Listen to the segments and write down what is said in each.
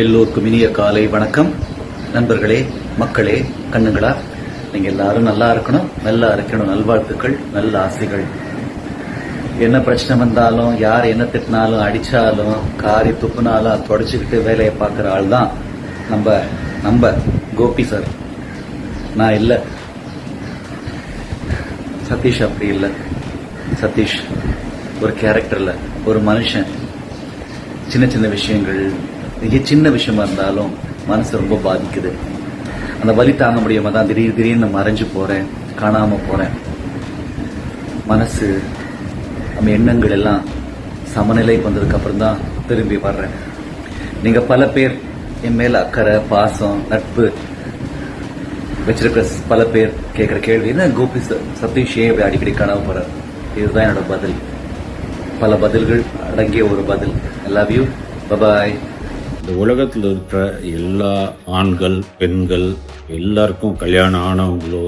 எல்லோருக்கும் இனிய காலை வணக்கம். நண்பர்களே மக்களே கண்ணுங்களா நீங்க எல்லாரும் நல்லா இருக்கணும் நல்லா இருக்கணும் நல்வாழ்த்துக்கள் நல்ல ஆசைகள். என்ன பிரச்சனை வந்தாலும் யார் என்ன திட்டினாலும் அடிச்சாலும் காரி துப்புனாலும் தொடச்சிக்கிட்டு வேலையை பார்க்குற ஆள் தான் நம்ம நம்ம கோபி சார். நான் இல்லை. சதீஷ் அப்படி இல்லை. சதீஷ் ஒரு கேரக்டர்ல ஒரு மனுஷன். சின்ன சின்ன விஷயங்கள் மிக சின்ன விஷயமா இருந்தாலும் மனசு ரொம்ப பாதிக்குது. அந்த வலி தாங்க முடியாம தான் திடீர் திடீர்னு மறைஞ்சு போறேன் காணாம போறேன். மனசு நம்ம எண்ணங்கள் எல்லாம் சமநிலைக்கு வந்ததுக்கு அப்புறம் தான் திரும்பி வர்றேன். நீங்க பல பேர் என் மேல அக்கறை பாசம் நட்பு வச்சிருக்கிற பல பேர் கேட்குற கேள்வி என்ன கோபி சதீஷ் ஏன் இப்படி அடிக்கடி கனவு போறார்? இதுதான் என்னோட பதில். பல பதில்கள் அடங்கிய ஒரு பதில். லவ் யூ பபாய் இந்த உலகத்தில் இருக்கிற எல்லா ஆண்கள் பெண்கள் எல்லாருக்கும் கல்யாணம் ஆனவங்களோ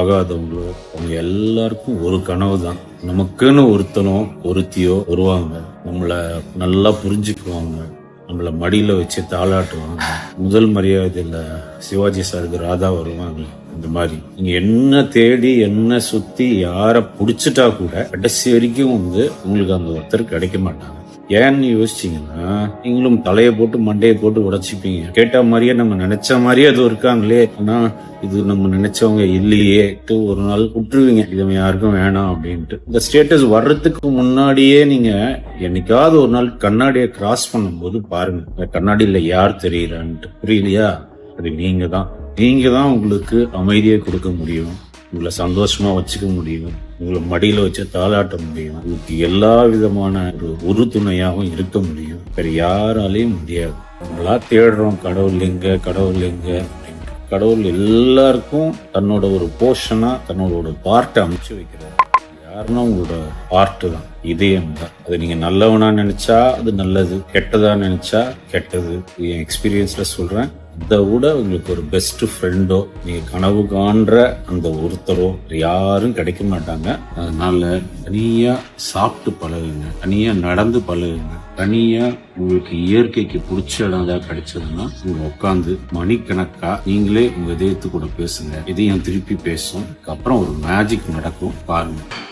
ஆகாதவங்களோ அவங்க எல்லாருக்கும் ஒரு கனவு தான். நமக்குன்னு ஒருத்தனோ ஒருத்தியோ வருவாங்க. நம்மளை நல்லா புரிஞ்சுக்குவாங்க. நம்மளை மடியில் வச்சு தாளாட்டுவாங்க. முதல் மரியாதையில் சிவாஜி சாருக்கு ராதா வருவாங்க இந்த மாதிரி. நீங்க என்ன தேடி என்ன சுத்தி யார புடிச்சிட்டா கூட கடைசி வரைக்கும் வந்து உங்களுக்கு அந்த ஒருத்தர் கிடைக்க மாட்டாங்க. ஏன்னு யோசிச்சீங்கன்னா நீங்களும் தலையை போட்டு மண்டையை போட்டு உடைச்சிப்பீங்க. கேட்ட மாதிரியே நம்ம நினைச்ச மாதிரியே அது இருக்காங்களே. ஆனா இது நம்ம நினைச்சவங்க இல்லையே. ஒரு நாள் விட்டுருவீங்க இது யாருக்கும் வேணாம் அப்படின்ட்டு. இந்த ஸ்டேட்டஸ் வர்றதுக்கு முன்னாடியே நீங்க என்னைக்காவது ஒரு நாள் கண்ணாடியை கிராஸ் பண்ணும்போது பாருங்க. இந்த கண்ணாடியில யார் தெரியலன்ட்டு புரியலையா? அது நீங்க தான் நீங்க தான் உங்களுக்கு அமைதியை கொடுக்க முடியும். உங்களை சந்தோஷமா வச்சுக்க முடியும். உங்களை மடியில வச்சு தாளாட்ட முடியும். உங்களுக்கு எல்லா விதமான ஒரு உறுதுணையாகவும் இருக்க முடியும். வேற யாராலையும் முடியாது. நம்மளா தேடுறோம் கடவுள் எங்க கடவுள் எங்க கடவுள் எல்லாருக்கும் தன்னோட ஒரு போர்ஷனா தன்னோட ஒரு பார்ட்டை அமைச்சு வைக்கிறார். யாருன்னா உங்களோட பார்ட்டு தான். இதயம் தான் அது நீங்க நல்லவனா நினைச்சா அது நல்லது. கெட்டதா நினைச்சா கெட்டது. என் எக்ஸ்பீரியன்ஸ்ல சொல்றேன். அதை விட உங்களுக்கு ஒரு பெஸ்ட் ஃப்ரெண்டோ நீங்கள் கனவு காண்ற அந்த ஒருத்தரோ யாரும் கிடைக்க மாட்டாங்க. அதனால தனியாக சாப்பிட்டு பழகுங்க. தனியாக நடந்து பழகுங்க. தனியாக உங்களுக்கு இயற்கைக்கு பிடிச்ச இடம் ஏதாவது கிடைச்சதுன்னா நீங்கள் உட்காந்து மணிக்கணக்காக நீங்களே உங்கள் இதயத்து கூட பேசுங்க. இதையும் திருப்பி பேசும். அதுக்கப்புறம் ஒரு மேஜிக் நடக்கும் பாருங்கள்